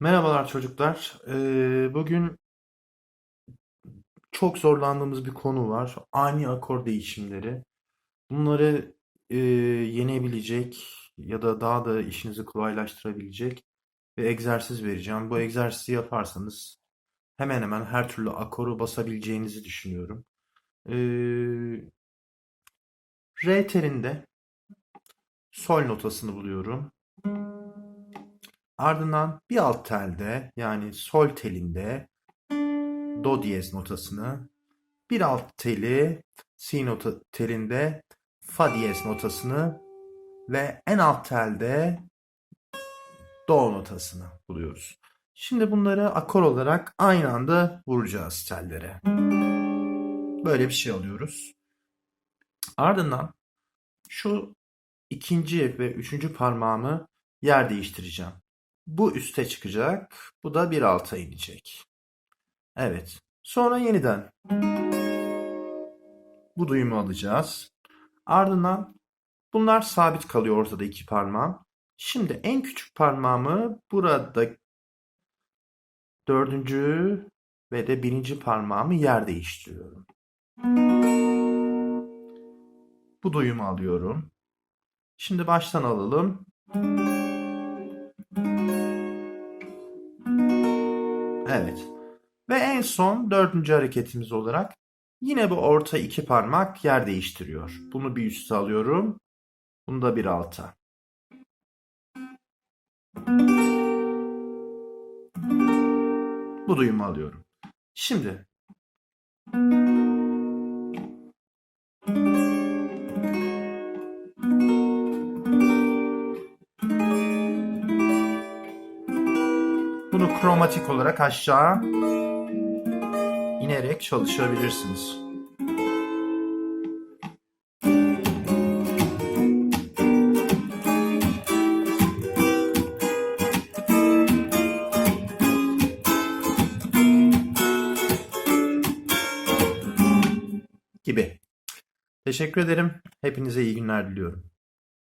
Merhabalar çocuklar. Ee, bugün çok zorlandığımız bir konu var. Ani akor değişimleri. Bunları e, yenebilecek ya da daha da işinizi kolaylaştırabilecek bir egzersiz vereceğim. Bu egzersizi yaparsanız hemen hemen her türlü akoru basabileceğinizi düşünüyorum. Ee, re telinde sol notasını buluyorum. Ardından bir alt telde yani sol telinde do diyez notasını, bir alt teli si nota telinde fa diyez notasını ve en alt telde do notasını buluyoruz. Şimdi bunları akor olarak aynı anda vuracağız tellere. Böyle bir şey alıyoruz. Ardından şu ikinci ve üçüncü parmağımı yer değiştireceğim. Bu üste çıkacak. Bu da bir alta inecek. Evet. Sonra yeniden bu duyumu alacağız. Ardından bunlar sabit kalıyor ortada iki parmağım. Şimdi en küçük parmağımı burada dördüncü ve de birinci parmağımı yer değiştiriyorum. Bu duyumu alıyorum. Şimdi baştan alalım. Evet. Ve en son dördüncü hareketimiz olarak yine bu orta iki parmak yer değiştiriyor. Bunu bir üste alıyorum. Bunu da bir alta. Bu duyumu alıyorum. Şimdi bunu kromatik olarak aşağı inerek çalışabilirsiniz. gibi. Teşekkür ederim. Hepinize iyi günler diliyorum.